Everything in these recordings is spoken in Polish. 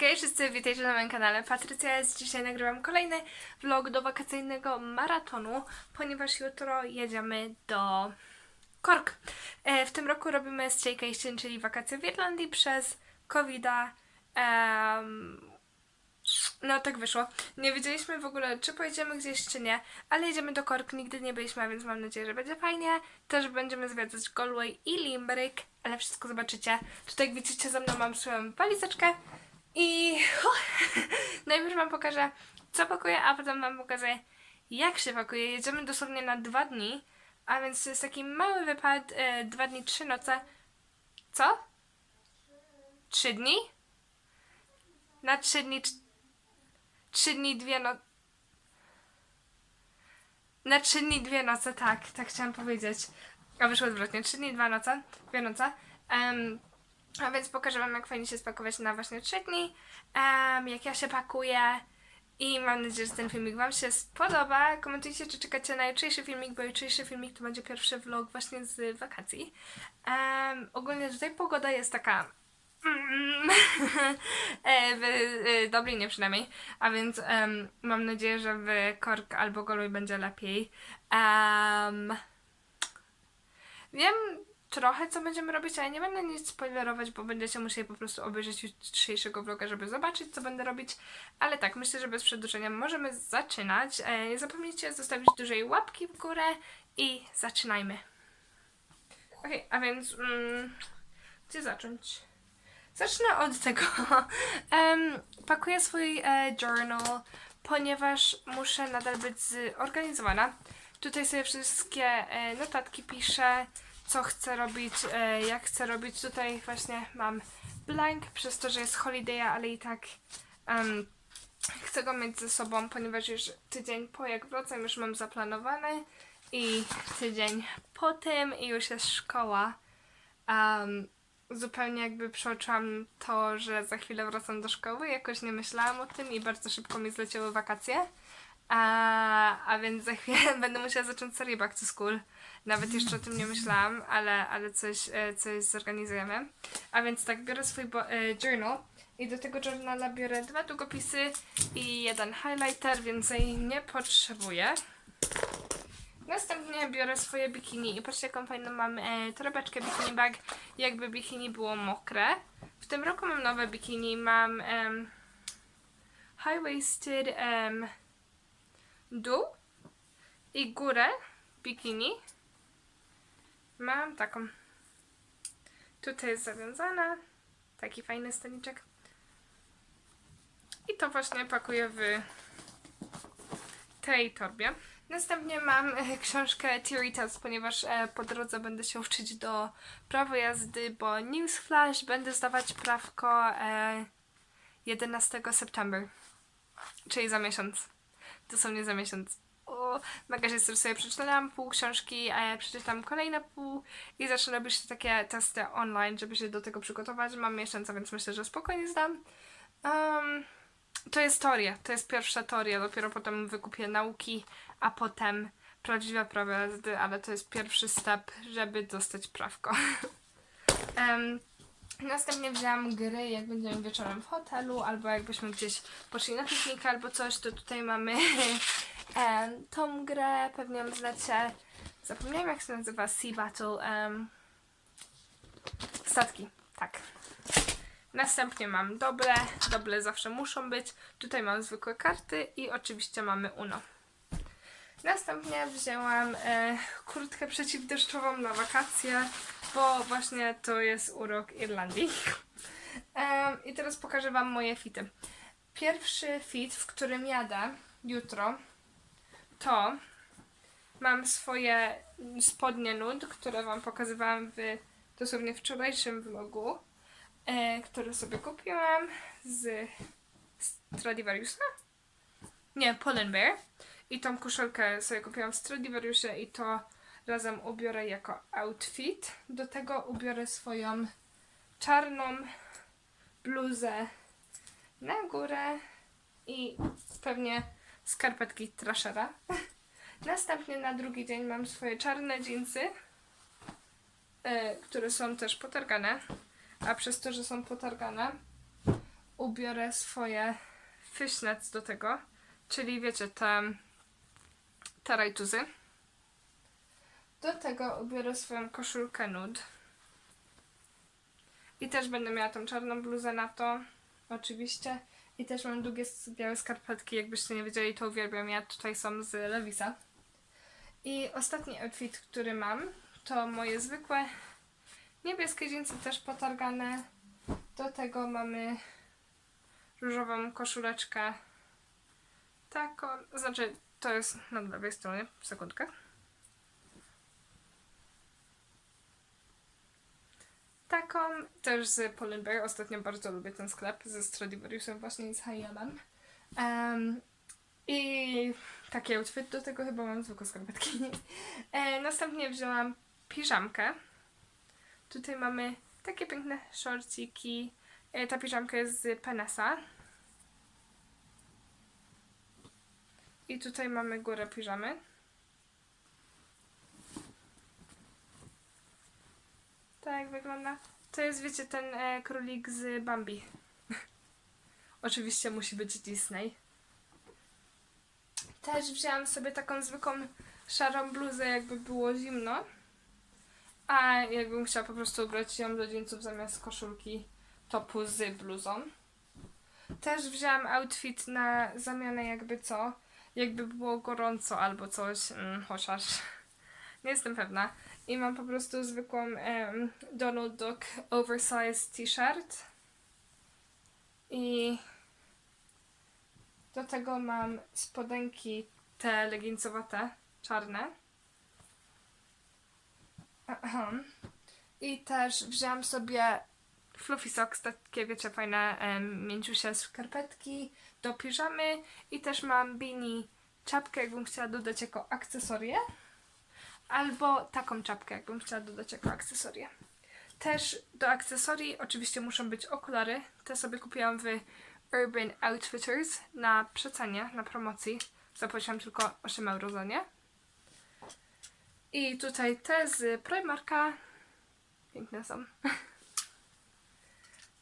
Hej wszyscy, witajcie na moim kanale. Patrycja jest. Dzisiaj nagrywam kolejny vlog do wakacyjnego maratonu, ponieważ jutro jedziemy do Cork. E, w tym roku robimy staycation, czyli wakacje w Irlandii przez COVID-a. Em, no tak wyszło. Nie wiedzieliśmy w ogóle, czy pojedziemy gdzieś, czy nie, ale jedziemy do Cork, nigdy nie byliśmy, a więc mam nadzieję, że będzie fajnie. Też będziemy zwiedzać Galway i Limerick, ale wszystko zobaczycie. Tutaj jak widzicie, ze mną mam swoją walizeczkę i najpierw wam pokażę, co pakuję, a potem wam pokażę, jak się pakuje. Jedziemy dosłownie na dwa dni, a więc to jest taki mały wypad, e, dwa dni, trzy noce. Co? Trzy dni? Na trzy dni, trzy dni, dwie no... Na trzy dni, dwie noce, tak, tak chciałam powiedzieć. A wyszło odwrotnie, trzy dni, dwa noce, dwie noce. Em, a więc pokażę Wam, jak fajnie się spakować na właśnie trzy dni, em, jak ja się pakuję i mam nadzieję, że ten filmik Wam się spodoba. Komentujcie, czy czekacie na jutrzejszy filmik, bo jutrzejszy filmik to będzie pierwszy vlog właśnie z wakacji. Em, ogólnie tutaj pogoda jest taka mm, e, w e, Dublinie przynajmniej, a więc em, mam nadzieję, że w Cork albo Galway będzie lepiej. Em, Wiem trochę, co będziemy robić, ale nie będę nic spoilerować, bo będziecie musieli po prostu obejrzeć jutrzejszego vloga, żeby zobaczyć, co będę robić. Ale tak, myślę, że bez przedłużenia możemy zaczynać. E, Nie zapomnijcie zostawić dużej łapki w górę i zaczynajmy. Okej, a więc mm, gdzie zacząć? Zacznę od tego. Em, pakuję swój e, journal, ponieważ muszę nadal być zorganizowana. Tutaj sobie wszystkie e, notatki piszę, co chcę robić, e, jak chcę robić. Tutaj właśnie mam blank, przez to, że jest holiday, ale i tak em, chcę go mieć ze sobą, ponieważ już tydzień po jak wracam już mam zaplanowany i tydzień po tym i już jest szkoła. Um, zupełnie jakby przeoczyłam to, że za chwilę wracam do szkoły. Jakoś nie myślałam o tym i bardzo szybko mi zleciały wakacje. A, a więc za chwilę będę musiała zacząć serię Back to School. Nawet jeszcze o tym nie myślałam, ale, ale coś, e, coś zorganizujemy. A więc tak, biorę swój bo- e, journal i do tego journala biorę dwa długopisy i jeden highlighter, więcej nie potrzebuję. Następnie biorę swoje bikini i patrzcie jaką fajną mam e, torebeczkę bikini bag, jakby bikini było mokre. W tym roku mam nowe bikini, mam em, high-waisted em, dół i górę bikini. Mam taką. Tutaj jest zawiązana. Taki fajny staniczek. I to właśnie pakuję w tej torbie. Następnie mam e, książkę Theory Test, ponieważ e, po drodze będę się uczyć do prawo jazdy, bo Newsflash będę zdawać prawko e, 11 september, czyli za miesiąc. Dosłownie za miesiąc. O, się stresuję. Przeczytałam pół książki, a przeczytam kolejne pół i zacznę robić takie testy online, żeby się do tego przygotować. Mam miesiąc, a więc myślę, że spokojnie zdam. Um, to jest teoria, to jest pierwsza teoria, dopiero potem wykupię nauki, a potem prawdziwe prawo jazdy, ale to jest pierwszy step, żeby dostać prawko. Em, następnie wzięłam gry, jak będziemy wieczorem w hotelu, albo jakbyśmy gdzieś poszli na piknik albo coś, to tutaj mamy tą grę, pewnie ją znacie. Zapomniałam jak się nazywa, Sea Battle. em, statki, tak. Następnie mam doble, doble zawsze muszą być. Tutaj mam zwykłe karty i oczywiście mamy Uno. Następnie wzięłam e, kurtkę przeciwdeszczową na wakacje, bo właśnie to jest urok Irlandii. Em, I teraz pokażę Wam moje fity. Pierwszy fit, w którym jadę jutro, to mam swoje spodnie nud, które Wam pokazywałam w dosłownie wczorajszym vlogu e, które sobie kupiłam z Stradivariusa. Nie, Pull&Bear. I tą koszulkę sobie kupiłam w Stradivariusie i to razem ubiorę jako outfit. Do tego ubiorę swoją czarną bluzę na górę i pewnie skarpetki Trashera. Następnie na drugi dzień mam swoje czarne dżinsy, e, które są też potargane a przez to, że są potargane, ubiorę swoje fishnets do tego, czyli wiecie, te, te rajtuzy. Do tego ubiorę swoją koszulkę nude. I też będę miała tą czarną bluzę na to, oczywiście. I też mam długie białe skarpetki, jakbyście nie wiedzieli, to uwielbiam. Ja tutaj są z Levisa. I ostatni outfit, który mam, to moje zwykłe niebieskie dżinsy, też potargane. Do tego mamy różową koszuleczkę. Taką, znaczy to jest na lewej stronie, sekundkę. Taką też z Pull&Bear. Ostatnio bardzo lubię ten sklep ze Stradivariusem właśnie z H&M. Um, I taki outfit do tego chyba mam zwykłe skarpetki. E, następnie wzięłam piżamkę. Tutaj mamy takie piękne shortiki. E, ta piżamka jest z Penesa. I tutaj mamy górę piżamy. Tak wygląda. To jest, wiecie, ten e, królik z Bambi. Oczywiście musi być Disney. Też wzięłam sobie taką zwykłą szarą bluzę, jakby było zimno. A jakbym chciała po prostu ubrać ją do jeansów zamiast koszulki topu z bluzą. Też wzięłam outfit na zamianę jakby co. Jakby było gorąco albo coś, mm, chociaż nie jestem pewna. I mam po prostu zwykłą em, Donald Duck oversized t-shirt. I do tego mam spodenki te leginsowate, czarne. I też wzięłam sobie fluffy socks, takie wiecie, fajne um, mięciusie skarpetki do piżamy. I też mam beanie czapkę, jakbym chciała dodać jako akcesorię. Albo taką czapkę, jakbym chciała dodać jako akcesorię. Też do akcesorii oczywiście muszą być okulary. Te sobie kupiłam w Urban Outfitters na przecenie, na promocji. Zapłaciłam tylko 8 euro za nie. I tutaj te z Primarka. Piękne są.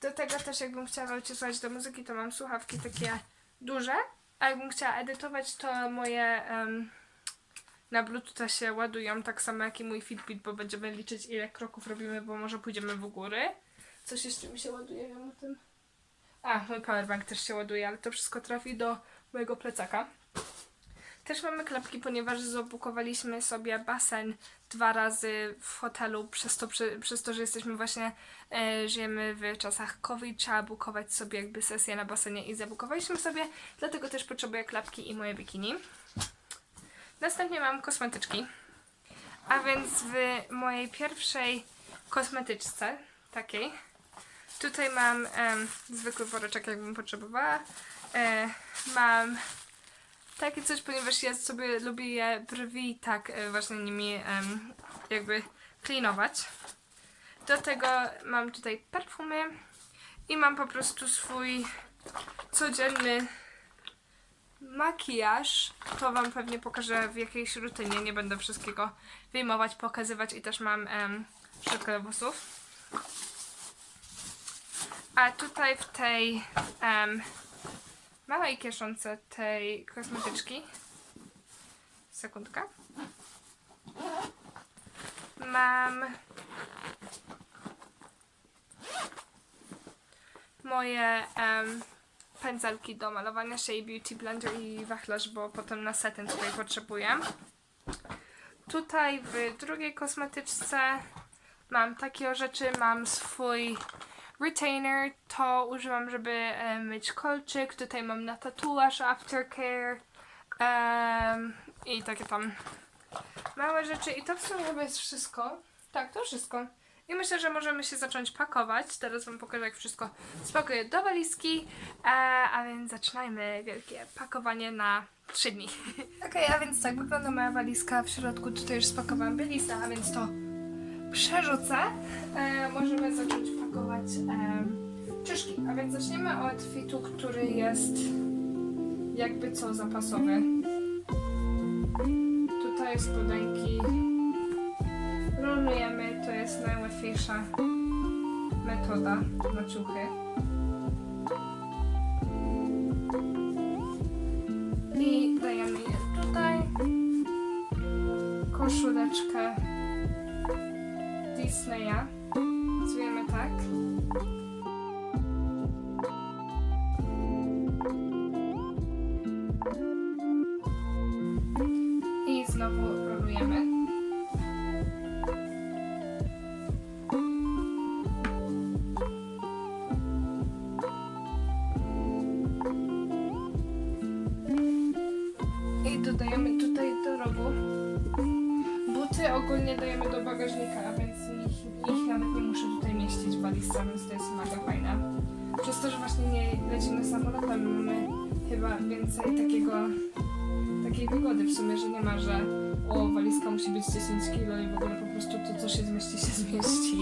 Do tego też jakbym chciała słuchać do muzyki, to mam słuchawki takie duże. A jakbym chciała edytować, to moje em, na Bluetooth się ładują tak samo jak i mój Fitbit, bo będziemy liczyć ile kroków robimy, bo może pójdziemy w góry. Coś jeszcze mi się ładuje, wiem o tym. A, mój powerbank też się ładuje, ale to wszystko trafi do mojego plecaka. Też mamy klapki, ponieważ zabukowaliśmy sobie basen dwa razy w hotelu, przez to, przy, przez to że jesteśmy właśnie, e, żyjemy w czasach COVID, trzeba bukować sobie jakby sesję na basenie i zabukowaliśmy sobie, dlatego też potrzebuję klapki i moje bikini. Następnie mam kosmetyczki. A więc w mojej pierwszej kosmetyczce, takiej, tutaj mam zwykły woreczek, jakbym potrzebowała. E, mam takie coś, ponieważ ja sobie lubię brwi tak e, właśnie nimi jakby klinować. Do tego mam tutaj perfumy i mam po prostu swój codzienny makijaż. To Wam pewnie pokażę w jakiejś rutynie. Nie będę wszystkiego wyjmować, pokazywać i też mam em, szczotkę do włosów. A tutaj w tej em, małej kieszonce tej kosmetyczki sekundkę mam moje em, pędzelki do malowania Shea Beauty Blender i wachlarz, bo potem na setting spray potrzebuję. Tutaj w drugiej kosmetyczce mam takie rzeczy, mam swój retainer, to używam, żeby e, myć kolczyk. Tutaj mam na tatuaż aftercare em, i takie tam małe rzeczy. I to w sumie chyba jest wszystko. Tak, to wszystko. I myślę, że możemy się zacząć pakować. Teraz Wam pokażę, jak wszystko spakuję do walizki. E, a więc zaczynajmy wielkie pakowanie na 3 dni. Okej, a więc tak wygląda moja walizka. W środku tutaj już spakowałam bielizna, a więc to przerzucę. E, możemy zacząć pakować e. A więc zaczniemy od fitu, który jest jakby co zapasowy. Tutaj spodenki Rolujemy, to jest najłatwiejsza metoda na ciuchy. I dajemy je tutaj. Koszuleczkę Disneya. Zwiemy tak. Samolotem, mamy chyba więcej takiego, takiej wygody w sumie, że nie ma, że o, walizka musi być 10 kg i w ogóle po prostu to, co się zmieści, się zmieści.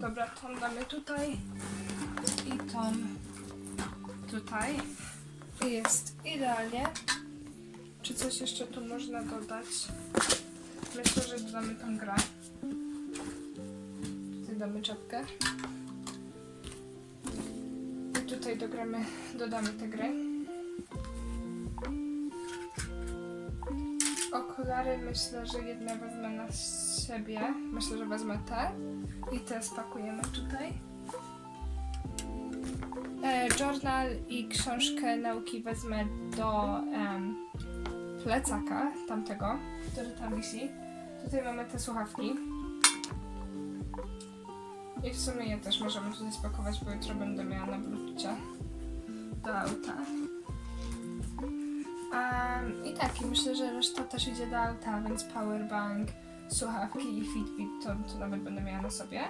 Dobra, tą damy tutaj i tą tutaj. I jest idealnie. Czy coś jeszcze tu można dodać? Myślę, że dodamy tą grę. Tutaj damy czapkę. I tutaj dogramy, dodamy tę grę. Okulary myślę, że jedne wezmę na siebie. Myślę, że wezmę te. I te spakujemy tutaj. E, journal i książkę nauki wezmę do em, plecaka tamtego, który tam wisi. Tutaj mamy te słuchawki. I w sumie je też możemy tutaj spakować, bo jutro będę miała na bluetoothie do auta. Um, I tak, i myślę, że reszta też idzie do auta, więc powerbank, słuchawki i Fitbit to, to nawet będę miała na sobie.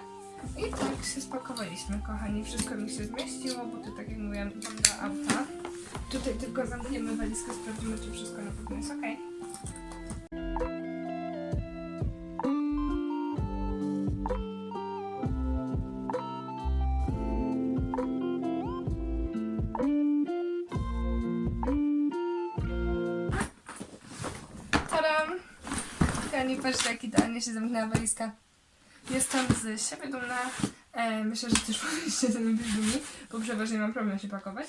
I tak się spakowaliśmy, kochani. Wszystko mi się zmieściło, bo to tak jak mówiłam, idą do auta. Tutaj tylko zamkniemy walizkę, sprawdzimy, czy wszystko na pewno jest ok. Zamknęła walizka. Jestem z siebie dumna. E, myślę, że też powinniście ze mnie być dumni, bo przeważnie mam problem się pakować.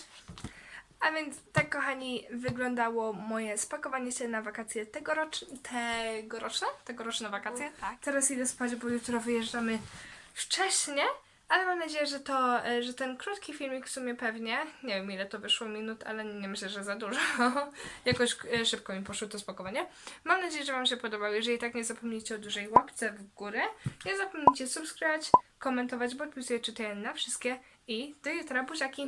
A więc tak, kochani, wyglądało moje spakowanie się na wakacje tegoroczne. Tegoroczne? Tegoroczne wakacje? Tak. Teraz idę spać, bo jutro wyjeżdżamy wcześnie. Ale mam nadzieję, że to, e, że ten krótki filmik w sumie pewnie, nie wiem ile to wyszło minut, ale nie myślę, że za dużo. Jakoś e, szybko mi poszło to spakowanie. Mam nadzieję, że Wam się podobało. Jeżeli tak, nie zapomnijcie o dużej łapce w górę. Nie zapomnijcie subskrybować, komentować, bo odpisuję czytaję na wszystkie. I do jutra, buziaki!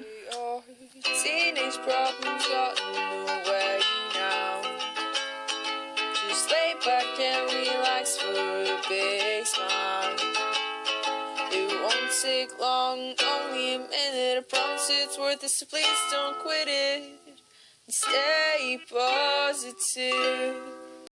Just lay back and relax for a big smile. Won't take long, only a minute. I promise it's worth it, so please don't quit it. Stay positive.